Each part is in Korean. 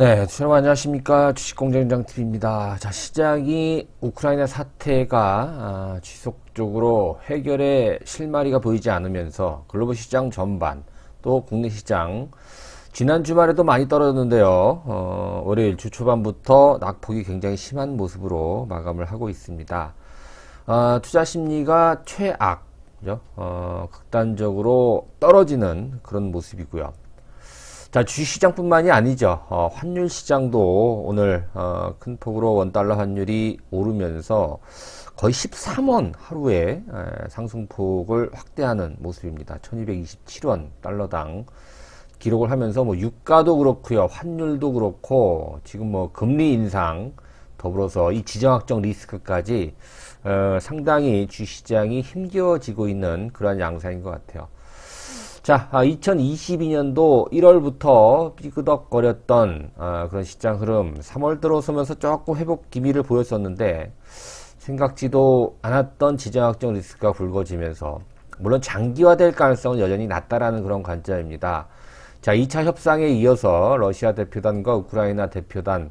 네, 여러분 안녕하십니까. 주식공장장 TV입니다. 자, 시장이 우크라이나 사태가 아, 지속적으로 해결의 실마리가 보이지 않으면서 글로벌 시장 전반 또 국내 시장 지난 주말에도 많이 떨어졌는데요. 어, 월요일 주 초반부터 낙폭이 굉장히 심한 모습으로 마감을 하고 있습니다. 아, 투자 심리가 최악, 그죠? 어, 극단적으로 떨어지는 그런 모습이고요. 자, 주시장뿐만이 아니죠. 어, 환율 시장도 오늘 어, 큰 폭으로 원달러 환율이 오르면서 거의 13원 하루에 에, 상승폭을 확대하는 모습입니다. 1227원 달러당 기록을 하면서 뭐 유가도 그렇고요. 환율도 그렇고 지금 뭐 금리 인상 더불어서 이 지정학적 리스크까지 어, 상당히 주시장이 힘겨워지고 있는 그러한 양상인 것 같아요. 자, 2022년도 1월부터 삐그덕거렸던 아, 그런 시장 흐름 3월 들어서면서 조금 회복 기미를 보였었는데 생각지도 않았던 지정학적 리스크가 불거지면서 물론 장기화될 가능성은 여전히 낮다라는 그런 관점입니다. 자, 2차 협상에 이어서 러시아 대표단과 우크라이나 대표단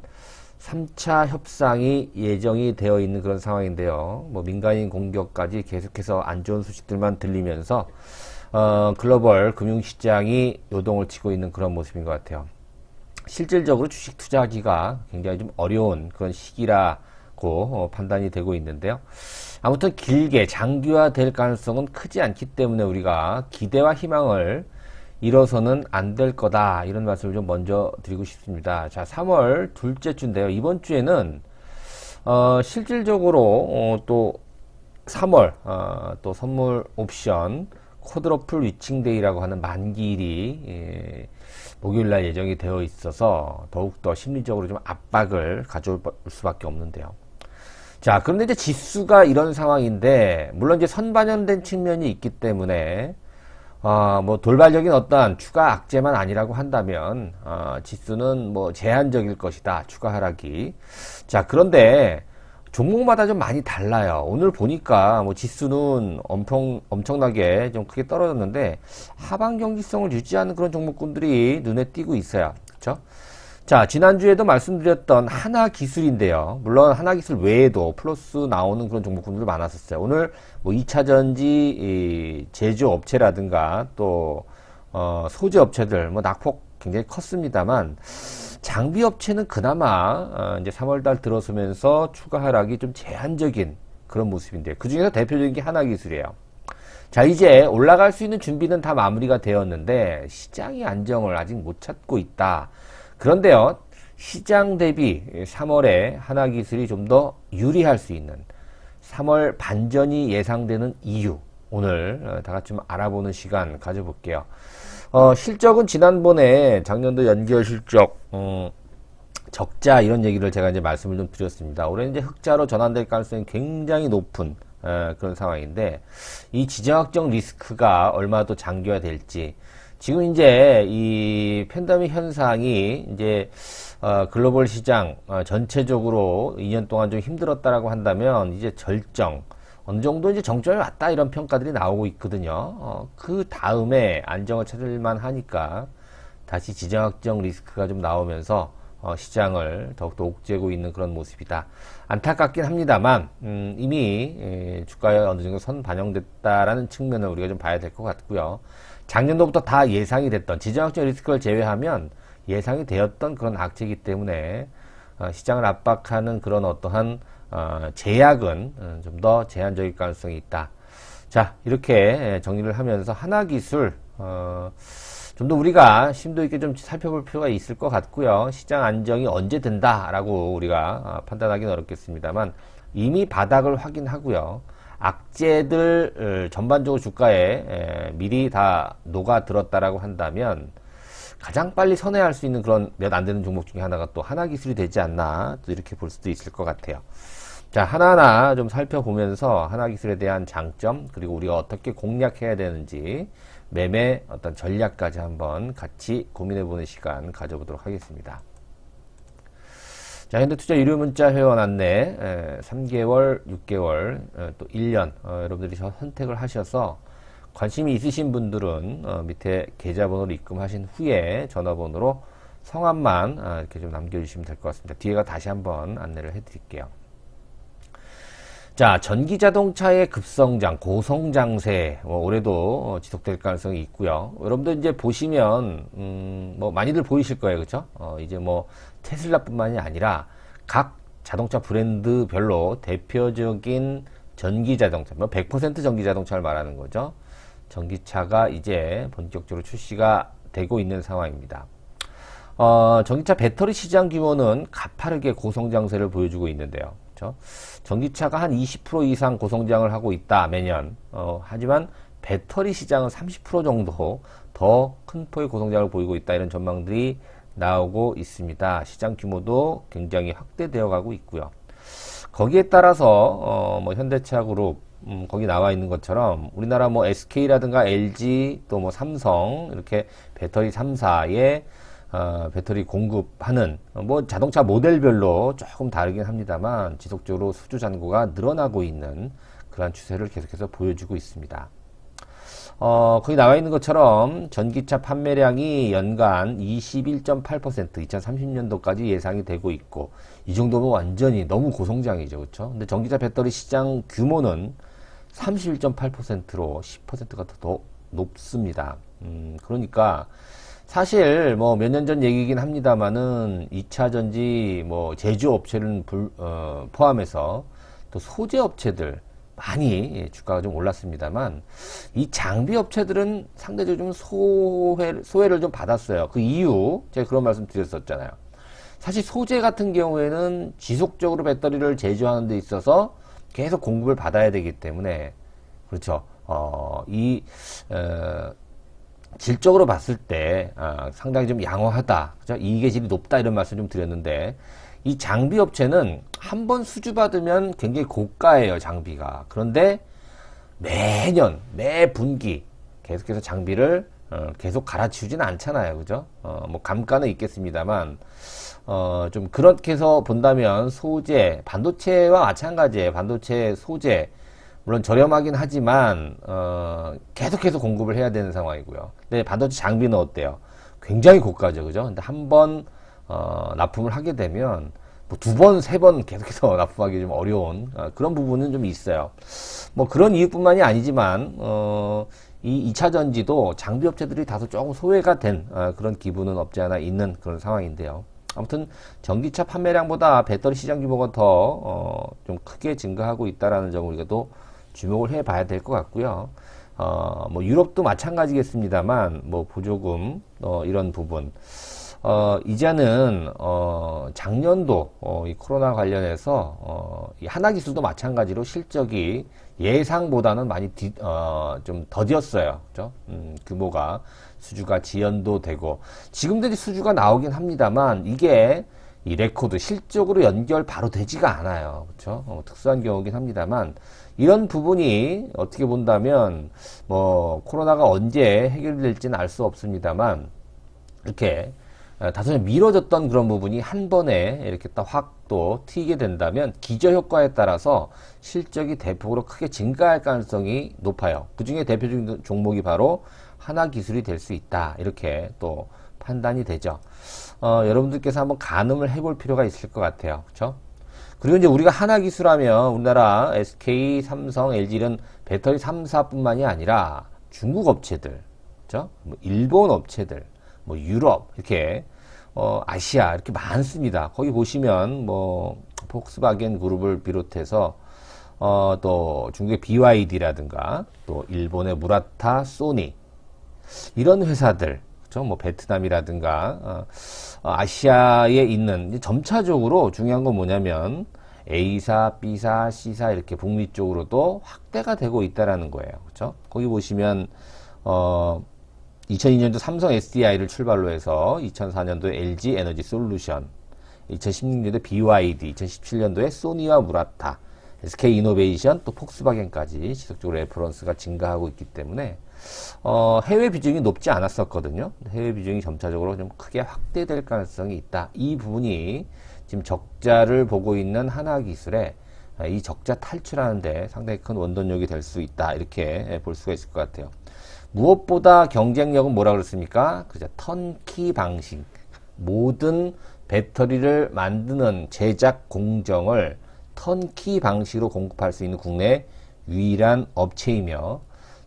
3차 협상이 예정이 되어 있는 그런 상황인데요. 뭐 민간인 공격까지 계속해서 안 좋은 소식들만 들리면서 어, 글로벌 금융시장이 요동을 치고 있는 그런 모습인 것 같아요. 실질적으로 주식 투자하기가 굉장히 좀 어려운 그런 시기라고 어, 판단이 되고 있는데요. 아무튼 길게 장기화 될 가능성은 크지 않기 때문에 우리가 기대와 희망을 잃어서는 안 될 거다. 이런 말씀을 좀 먼저 드리고 싶습니다. 자, 3월 둘째 주인데요. 이번 주에는, 어, 실질적으로, 어, 또 3월, 어, 또 선물 옵션, 코드러플 위칭데이라고 하는 만기일이 예, 목요일날 예정이 되어 있어서 더욱더 심리적으로 좀 압박을 가져올 수밖에 없는데요. 자, 그런데 이제 지수가 이런 상황인데, 물론 이제 선반영된 측면이 있기 때문에, 어, 뭐 돌발적인 어떠한 추가 악재만 아니라고 한다면, 어, 지수는 뭐 제한적일 것이다. 추가 하락이. 자, 그런데, 종목마다 좀 많이 달라요. 오늘 보니까 뭐 지수는 엄청 엄청나게 좀 크게 떨어졌는데 하방 경기성을 유지하는 그런 종목군들이 눈에 띄고 있어요. 그렇죠? 자, 지난주에도 말씀드렸던 하나 기술인데요. 물론 하나 기술 외에도 플러스 나오는 그런 종목군들 많았었어요. 오늘 뭐 2차 전지 제조업체라든가 또 어, 소재 업체들 뭐 낙폭 굉장히 컸습니다만 장비 업체는 그나마 어 이제 3월달 들어서면서 추가 하락이 좀 제한적인 그런 모습인데 그 중에서 대표적인 게 하나 기술이에요. 자 이제 올라갈 수 있는 준비는 다 마무리가 되었는데 시장이 안정을 아직 못 찾고 있다. 그런데요 시장 대비 3월에 하나 기술이 좀 더 유리할 수 있는 3월 반전이 예상되는 이유 오늘 어, 다 같이 좀 알아보는 시간 가져볼게요. 어, 실적은 지난번에 작년도 연결 실적, 어, 적자 이런 얘기를 제가 이제 말씀을 좀 드렸습니다. 올해 이제 흑자로 전환될 가능성이 굉장히 높은 에, 그런 상황인데 이 지정학적 리스크가 얼마나 또 장기화될지 지금 이제 이 팬데믹 현상이 이제 어, 글로벌 시장 어, 전체적으로 2년 동안 좀 힘들었다라고 한다면 이제 절정 어느 정도 이제 정점에 왔다 이런 평가들이 나오고 있거든요. 어, 그 다음에 안정을 찾을만 하니까 다시 지정학적 리스크가 좀 나오면서 어, 시장을 더욱더 옥죄고 있는 그런 모습이다. 안타깝긴 합니다만 음, 이미 에, 주가에 어느 정도 선 반영됐다라는 측면을 우리가 좀 봐야 될 것 같고요. 작년도부터 다 예상이 됐던 지정학적 리스크를 제외하면 예상이 되었던 그런 악재이기 때문에 어, 시장을 압박하는 그런 어떠한 어, 제약은 어, 좀더 제한적일 가능성이 있다. 자, 이렇게 정리를 하면서 하나 기술, 어, 좀 더 우리가 심도 있게 좀 살펴볼 필요가 있을 것 같고요. 시장 안정이 언제 된다라고 우리가 어, 판단하기는 어렵겠습니다만 이미 바닥을 확인하고요. 악재들 어, 전반적으로 주가에 에, 미리 다 녹아들었다라고 한다면 가장 빨리 선회할 수 있는 그런 몇 안 되는 종목 중에 하나가 또 하나 기술이 되지 않나 또 이렇게 볼 수도 있을 것 같아요. 자, 하나하나 좀 살펴보면서 하나기술에 대한 장점, 그리고 우리가 어떻게 공략해야 되는지, 매매 어떤 전략까지 한번 같이 고민해보는 시간 가져보도록 하겠습니다. 자, 현대투자 유료 문자 회원 안내, 에, 3개월, 6개월, 에, 또 1년, 어, 여러분들이 선택을 하셔서 관심이 있으신 분들은 어, 밑에 계좌번호를 입금하신 후에 전화번호로 성함만 아, 이렇게 좀 남겨주시면 될 것 같습니다. 뒤에가 다시 한번 안내를 해드릴게요. 자, 전기 자동차의 급성장, 고성장세, 뭐 올해도 어, 지속될 가능성이 있고요. 여러분들 이제 보시면, 음, 뭐 많이들 보이실 거예요. 그죠? 어, 이제 뭐 테슬라뿐만이 아니라 각 자동차 브랜드별로 대표적인 전기 자동차, 뭐 100% 전기 자동차를 말하는 거죠. 전기차가 이제 본격적으로 출시가 되고 있는 상황입니다. 어, 전기차 배터리 시장 규모는 가파르게 고성장세를 보여주고 있는데요. 그렇죠? 전기차가 한 20% 이상 고성장을 하고 있다 매년. 어, 하지만 배터리 시장은 30% 정도 더 큰 폭의 고성장을 보이고 있다 이런 전망들이 나오고 있습니다. 시장 규모도 굉장히 확대되어 가고 있고요. 거기에 따라서 어, 뭐 현대차 그룹 음, 거기 나와 있는 것처럼 우리나라 뭐 SK라든가 LG 또 뭐 삼성 이렇게 배터리 3사에 어, 배터리 공급하는 어, 뭐 자동차 모델별로 조금 다르긴 합니다만 지속적으로 수주 잔고가 늘어나고 있는 그러한 추세를 계속해서 보여주고 있습니다. 어, 거기 나와 있는 것처럼 전기차 판매량이 연간 21.8% 2030년도까지 예상이 되고 있고 이 정도면 완전히 너무 고성장이죠. 그렇죠? 근데 전기차 배터리 시장 규모는 31.8%로 10%가 더 높습니다. 음, 그러니까 사실 뭐 몇 년 전 얘기긴 합니다만은 2차 전지 뭐 제조 업체를 불, 어, 포함해서 또 소재 업체들 많이 주가가 좀 올랐습니다만 이 장비 업체들은 상대적으로 좀 소회, 소외를 좀 받았어요. 그 이유 제가 그런 말씀 드렸었잖아요. 사실 소재 같은 경우에는 지속적으로 배터리를 제조하는 데 있어서 계속 공급을 받아야 되기 때문에 그렇죠. 어, 이 어, 질적으로 봤을 때 어, 상당히 좀 양호하다. 그죠? 이계질이 높다 이런 말씀 좀 드렸는데 이 장비 업체는 한 번 수주 받으면 굉장히 고가예요 장비가. 그런데 매년 매 분기 계속해서 장비를 어, 계속 갈아치우지는 않잖아요, 그죠? 어, 뭐 감가는 있겠습니다만 어, 좀 그렇게 해서 본다면 소재 반도체와 마찬가지예요. 반도체 소재 물론 저렴하긴 하지만 어, 계속해서 공급을 해야 되는 상황이고요. 근데 반도체 장비는 어때요? 굉장히 고가죠, 그죠? 근데 한번 어, 납품을 하게 되면 뭐 두 번, 세 번 계속해서 납품하기 좀 어려운 어, 그런 부분은 좀 있어요. 뭐 그런 이유뿐만이 아니지만 어, 이 2차 전지도 장비 업체들이 다소 조금 소외가 된 어, 그런 기분은 없지 않아 있는 그런 상황인데요. 아무튼 전기차 판매량보다 배터리 시장 규모가 더좀 어, 크게 증가하고 있다라는 점을 우리가 또 주목을 해봐야 될 것 같고요. 어, 뭐 유럽도 마찬가지겠습니다만 뭐 보조금 어, 이런 부분 어, 이제는 어, 작년도 어, 이 코로나 관련해서 어, 이 하나 기술도 마찬가지로 실적이 예상보다는 많이 뒤, 어, 좀 더디었어요. 그죠? 음, 규모가 수주가 지연도 되고 지금도 수주가 나오긴 합니다만 이게 이 레코드 실적으로 연결 바로 되지가 않아요. 그렇죠? 어, 특수한 경우긴 합니다만 이런 부분이 어떻게 본다면 뭐 코로나가 언제 해결될지는 알 수 없습니다만 이렇게 어, 다소 미뤄졌던 그런 부분이 한 번에 이렇게 딱 확 또 튀게 된다면 기저 효과에 따라서 실적이 대폭으로 크게 증가할 가능성이 높아요. 그 중에 대표적인 종목이 바로 하나 기술이 될 수 있다. 이렇게 또 판단이 되죠. 어, 여러분들께서 한번 가늠을 해볼 필요가 있을 것 같아요. 그렇죠? 그리고 이제 우리가 하나 기술하면 우리나라 SK, 삼성, LG 이런 배터리 3사뿐만이 아니라 중국 업체들, 그렇죠? 뭐 일본 업체들, 뭐 유럽 이렇게 어, 아시아 이렇게 많습니다. 거기 보시면 뭐 폭스바겐 그룹을 비롯해서 어, 또 중국의 BYD라든가 또 일본의 무라타, 소니 이런 회사들 그렇죠? 뭐 베트남이라든가 어, 어, 아시아에 있는 점차적으로 중요한 건 뭐냐면 A사, B사, C사 이렇게 북미 쪽으로도 확대가 되고 있다라는 거예요. 그렇죠? 거기 보시면 어 2002년도 삼성 SDI를 출발로 해서 2004년도에 LG 에너지 솔루션, 2016년도에 BYD, 2017년도에 소니와 무라타, SK 이노베이션, 또 폭스바겐까지 지속적으로 레퍼런스가 증가하고 있기 때문에 어, 해외 비중이 높지 않았었거든요. 해외 비중이 점차적으로 좀 크게 확대될 가능성이 있다. 이 부분이 지금 적자를 보고 있는 하나 기술에 이 적자 탈출하는데 상당히 큰 원동력이 될 수 있다. 이렇게 볼 수가 있을 것 같아요. 무엇보다 경쟁력은 뭐라 그랬습니까? 그죠. 턴키 방식. 모든 배터리를 만드는 제작 공정을 턴키 방식으로 공급할 수 있는 국내 유일한 업체이며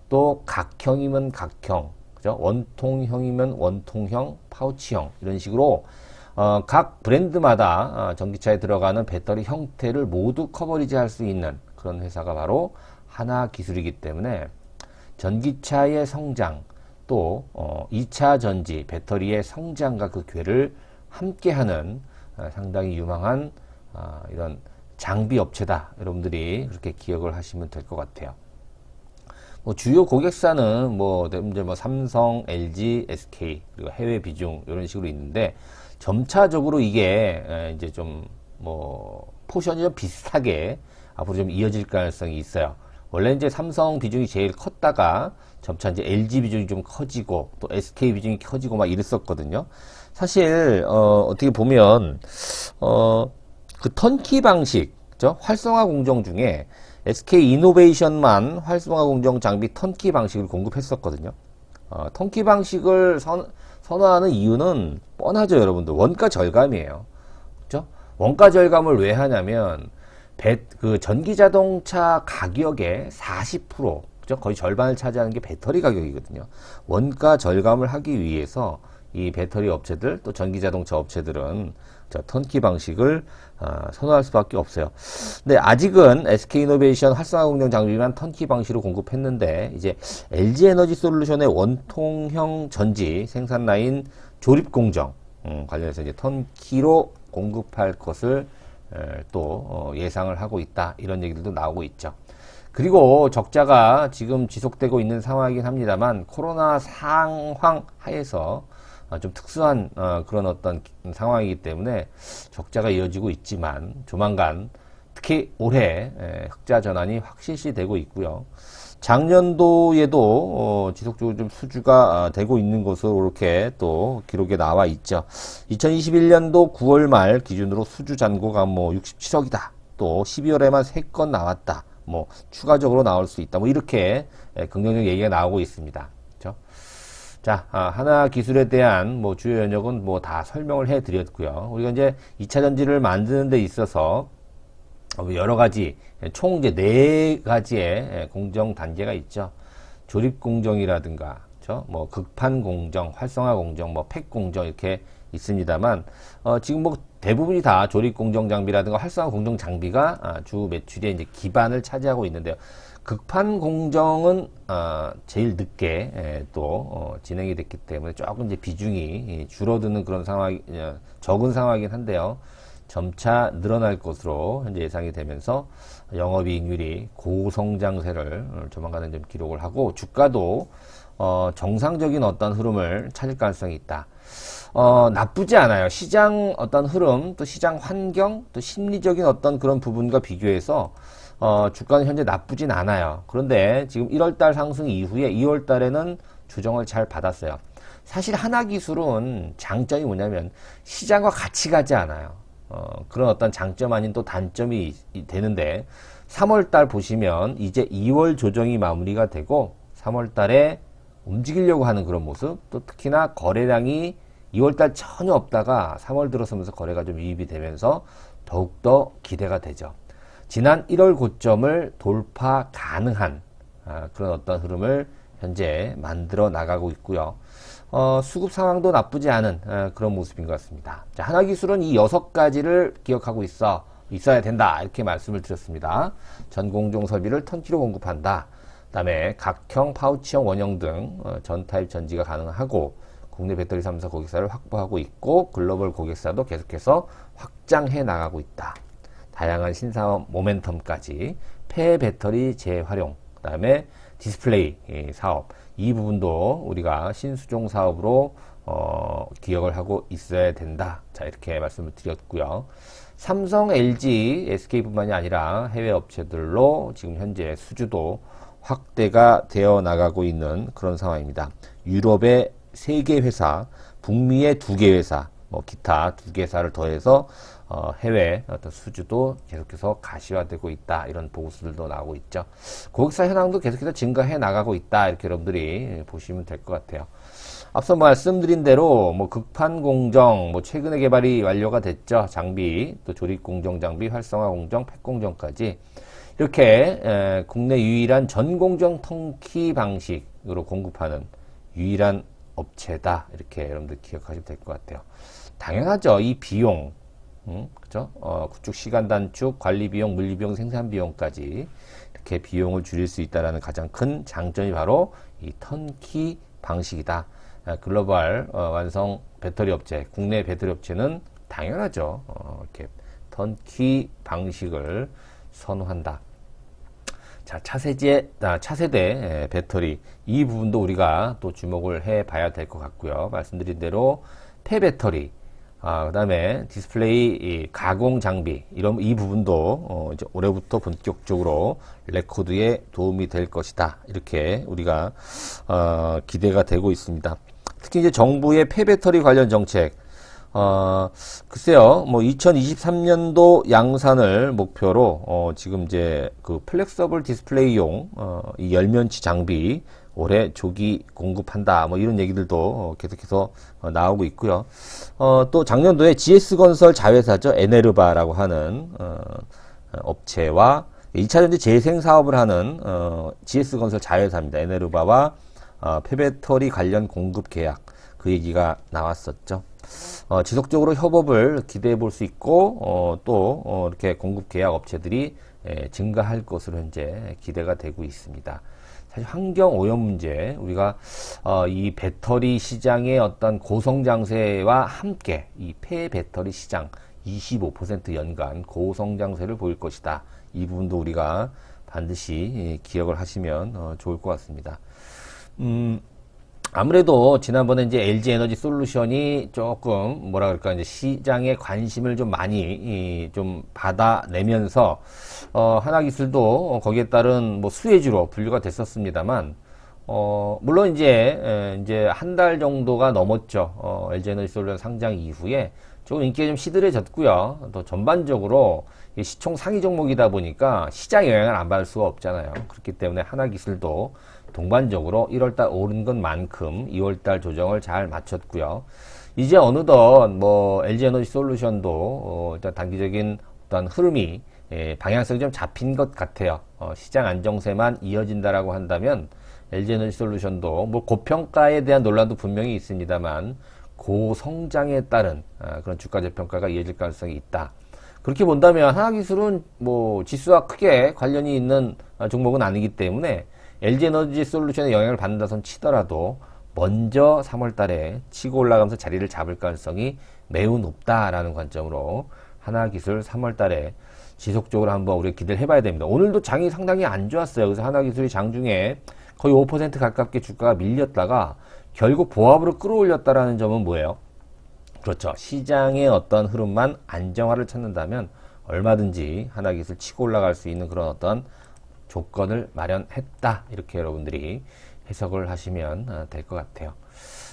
또 각형이면 각형, 그죠? 원통형이면 원통형, 파우치형 이런 식으로 어, 각 브랜드마다 어, 전기차에 들어가는 배터리 형태를 모두 커버리지 할 수 있는 그런 회사가 바로 하나 기술이기 때문에 전기차의 성장 또 어, 2차 전지 배터리의 성장과 그 궤를 함께하는 어, 상당히 유망한 어, 이런 장비 업체다. 여러분들이 그렇게 기억을 하시면 될 것 같아요. 뭐 주요 고객사는 뭐 이제 뭐 삼성, LG, SK 그리고 해외 비중 이런 식으로 있는데 점차적으로 이게 에, 이제 좀 뭐 포션이 좀 비슷하게 앞으로 좀 이어질 가능성이 있어요. 원래 이제 삼성 비중이 제일 컸다가 점차 이제 LG 비중이 좀 커지고 또 SK 비중이 커지고 막 이랬었거든요. 사실 어 어떻게 보면 어 그 턴키 방식, 죠 활성화 공정 중에 SK 이노베이션만 활성화 공정 장비 턴키 방식을 공급했었거든요. 어, 턴키 방식을 선, 선호하는 이유는 뻔하죠, 여러분들. 원가 절감이에요. 그죠? 원가 절감을 왜 하냐면, 배, 그 전기 자동차 가격의 40%, 그죠? 거의 절반을 차지하는 게 배터리 가격이거든요. 원가 절감을 하기 위해서 이 배터리 업체들 또 전기 자동차 업체들은 저 턴키 방식을 어, 선호할 수밖에 없어요. 근데 아직은 SK이노베이션 활성화 공정 장비만 턴키 방식으로 공급했는데 이제 LG 에너지 솔루션의 원통형 전지 생산 라인 조립 공정 음, 관련해서 이제 턴키로 공급할 것을 에, 또 어, 예상을 하고 있다 이런 얘기들도 나오고 있죠. 그리고 적자가 지금 지속되고 있는 상황이긴 합니다만 코로나 상황 하에서 어, 좀 특수한 어, 그런 어떤 상황이기 때문에 적자가 이어지고 있지만 조만간 특히 올해 흑자 전환이 확실시 되고 있고요. 작년도에도 어, 지속적으로 좀 수주가 되고 있는 것으로 이렇게 또 기록에 나와 있죠. 2021년도 9월 말 기준으로 수주 잔고가 뭐 67억이다. 또 12월에만 3건 나왔다. 뭐 추가적으로 나올 수 있다. 뭐 이렇게 긍정적 얘기가 나오고 있습니다. 자, 아, 하나 기술에 대한 뭐 주요 연역은 뭐 다 설명을 해 드렸고요. 우리가 이제 2차 전지를 만드는 데 있어서 여러 가지 총 이제 네 가지의 공정 단계가 있죠. 조립 공정이라든가, 그렇죠? 뭐 극판 공정, 활성화 공정, 뭐 팩 공정 이렇게 있습니다만 어, 지금 뭐 대부분이 다 조립 공정 장비라든가 활성화 공정 장비가 아, 주 매출의 이제 기반을 차지하고 있는데요. 극판 공정은 어, 제일 늦게 에, 또 어, 진행이 됐기 때문에 조금 이제 비중이 줄어드는 그런 상황, 어, 적은 상황이긴 한데요. 점차 늘어날 것으로 현재 예상이 되면서 영업이익률이 고성장세를 어, 조만간에 좀 기록을 하고 주가도 어, 정상적인 어떤 흐름을 찾을 가능성이 있다. 어, 나쁘지 않아요. 시장 어떤 흐름, 또 시장 환경, 또 심리적인 어떤 그런 부분과 비교해서 어, 주가는 현재 나쁘진 않아요. 그런데 지금 1월달 상승 이후에 2월달에는 조정을 잘 받았어요. 사실 하나 기술은 장점이 뭐냐면 시장과 같이 가지 않아요. 어, 그런 어떤 장점 아닌 또 단점이 되는데 3월달 보시면 이제 2월 조정이 마무리가 되고 3월달에 움직이려고 하는 그런 모습 또 특히나 거래량이 2월달 전혀 없다가 3월 들어서면서 거래가 좀 유입이 되면서 더욱더 기대가 되죠. 지난 1월 고점을 돌파 가능한 아, 그런 어떤 흐름을 현재 만들어 나가고 있고요. 어, 수급 상황도 나쁘지 않은 아, 그런 모습인 것 같습니다. 자, 하나 기술은 이 여섯 가지를 기억하고 있어 있어야 된다 이렇게 말씀을 드렸습니다. 전공정 설비를 턴키로 공급한다. 그다음에 각형, 파우치형, 원형 등 어, 전 타입 전지가 가능하고 국내 배터리 3사 고객사를 확보하고 있고 글로벌 고객사도 계속해서 확장해 나가고 있다. 다양한 신사업 모멘텀까지 폐 배터리 재활용, 그 다음에 디스플레이 사업 이 부분도 우리가 신수종 사업으로 어, 기억을 하고 있어야 된다. 자 이렇게 말씀을 드렸고요. 삼성, LG, SK뿐만이 아니라 해외 업체들로 지금 현재 수주도 확대가 되어 나가고 있는 그런 상황입니다. 유럽의 세 개 회사, 북미의 두 개 회사, 뭐 기타 두 개 회사를 더해서 어, 해외 어떤 수주도 계속해서 가시화되고 있다 이런 보고서들도 나오고 있죠. 고객사 현황도 계속해서 증가해 나가고 있다 이렇게 여러분들이 보시면 될 것 같아요. 앞서 말씀드린 대로 뭐 극판 공정, 뭐 최근에 개발이 완료가 됐죠. 장비, 또 조립 공정 장비, 활성화 공정, 팩 공정까지 이렇게 에, 국내 유일한 전공정 턴키 방식으로 공급하는 유일한 업체다. 이렇게 여러분들 기억하시면 될 것 같아요. 당연하죠. 이 비용, 음, 그죠? 어, 구축 시간 단축, 관리 비용, 물리 비용, 생산 비용까지 이렇게 비용을 줄일 수 있다라는 가장 큰 장점이 바로 이 턴키 방식이다. 아, 글로벌 어, 완성 배터리 업체, 국내 배터리 업체는 당연하죠. 어, 이렇게 턴키 방식을 선호한다. 자, 차세대, 아, 차세대 에, 배터리 이 부분도 우리가 또 주목을 해 봐야 될 것 같고요. 말씀드린 대로 폐배터리, 아, 그다음에 디스플레이 이 가공 장비 이런 이 부분도 어, 이제 올해부터 본격적으로 레코드에 도움이 될 것이다. 이렇게 우리가 어, 기대가 되고 있습니다. 특히 이제 정부의 폐배터리 관련 정책 어, 글쎄요, 뭐, 2023년도 양산을 목표로, 어, 지금 이제 그 플렉서블 디스플레이용, 어, 이 열면치 장비 올해 조기 공급한다. 뭐 이런 얘기들도 어, 계속해서 어, 나오고 있고요. 어, 또 작년도에 GS건설 자회사죠. 에네르바라고 하는, 어, 업체와 2차전지 재생 사업을 하는, 어, GS건설 자회사입니다. 에네르바와, 어, 폐배터리 관련 공급 계약. 그 얘기가 나왔었죠. 어, 지속적으로 협업을 기대해 볼 수 있고 어, 또 어, 이렇게 공급 계약 업체들이 에, 증가할 것으로 현재 기대가 되고 있습니다. 사실 환경 오염 문제 우리가 어, 이 배터리 시장의 어떤 고성 장세와 함께 이 폐 배터리 시장 25% 연간 고성 장세를 보일 것이다. 이 부분도 우리가 반드시 예, 기억을 하시면 어, 좋을 것 같습니다. 음, 아무래도 지난번에 이제 LG 에너지 솔루션이 조금 뭐라 그럴까 이제 시장에 관심을 좀 많이 좀 받아내면서 어 하나기술도 거기에 따른 뭐 수혜주로 분류가 됐었습니다만 어 물론 이제 에, 이제 한 달 정도가 넘었죠. 어 LG 에너지 솔루션 상장 이후에 조금 인기가 좀 시들해졌고요. 또 전반적으로 시총 상위 종목이다 보니까 시장 영향을 안 받을 수가 없잖아요. 그렇기 때문에 하나기술도 동반적으로 1월달 오른 것만큼 2월달 조정을 잘 마쳤고요. 이제 어느덧 뭐 LG 에너지 솔루션도 어 일단 단기적인 어떤 흐름이 예, 방향성이 좀 잡힌 것 같아요. 어 시장 안정세만 이어진다라고 한다면 LG 에너지 솔루션도 뭐 고평가에 대한 논란도 분명히 있습니다만 고성장에 따른 아, 그런 주가 재평가가 이어질 가능성이 있다. 그렇게 본다면 하나기술은 뭐 지수와 크게 관련이 있는 아, 종목은 아니기 때문에 LG 에너지 솔루션의 영향을 받는다 손 치더라도 먼저 3월 달에 치고 올라가면서 자리를 잡을 가능성이 매우 높다라는 관점으로 하나 기술 3월 달에 지속적으로 한번 우리가 기대를 해봐야 됩니다. 오늘도 장이 상당히 안 좋았어요. 그래서 하나 기술이 장중에 거의 5% 가깝게 주가가 밀렸다가 결국 보합으로 끌어올렸다라는 점은 뭐예요? 그렇죠. 시장의 어떤 흐름만 안정화를 찾는다면 얼마든지 하나 기술 치고 올라갈 수 있는 그런 어떤 조건을 마련했다. 이렇게 여러분들이 해석을 하시면 어, 될것 같아요.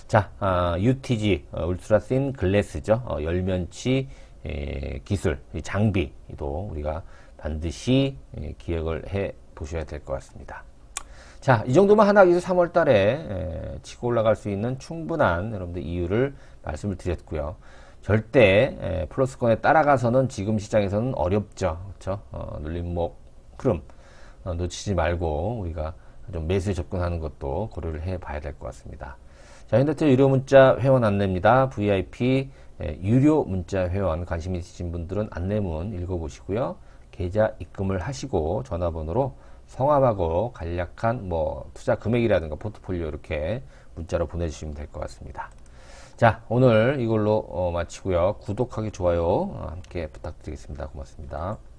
자, 어, UTG, 어, 울트라 씬 글래스죠. 어, 열면치 에, 기술, 장비도 우리가 반드시 에, 기억을 해 보셔야 될 것 같습니다. 자, 이 정도만 하나기술 3월 달에 에, 치고 올라갈 수 있는 충분한 여러분들 이유를 말씀을 드렸고요. 절대 에, 플러스권에 따라가서는 지금 시장에서는 어렵죠. 그렇죠? 어, 눌림목 흐름 어, 놓치지 말고 우리가 좀 매수에 접근하는 것도 고려를 해 봐야 될 것 같습니다. 자, 현대차 유료 문자 회원 안내입니다. VIP 에, 유료 문자 회원 관심 있으신 분들은 안내문 읽어보시고요. 계좌 입금을 하시고 전화번호로 성함하고 간략한 뭐 투자 금액이라든가 포트폴리오 이렇게 문자로 보내주시면 될 것 같습니다. 자, 오늘 이걸로 어, 마치고요. 구독하기, 좋아요 어, 함께 부탁드리겠습니다. 고맙습니다.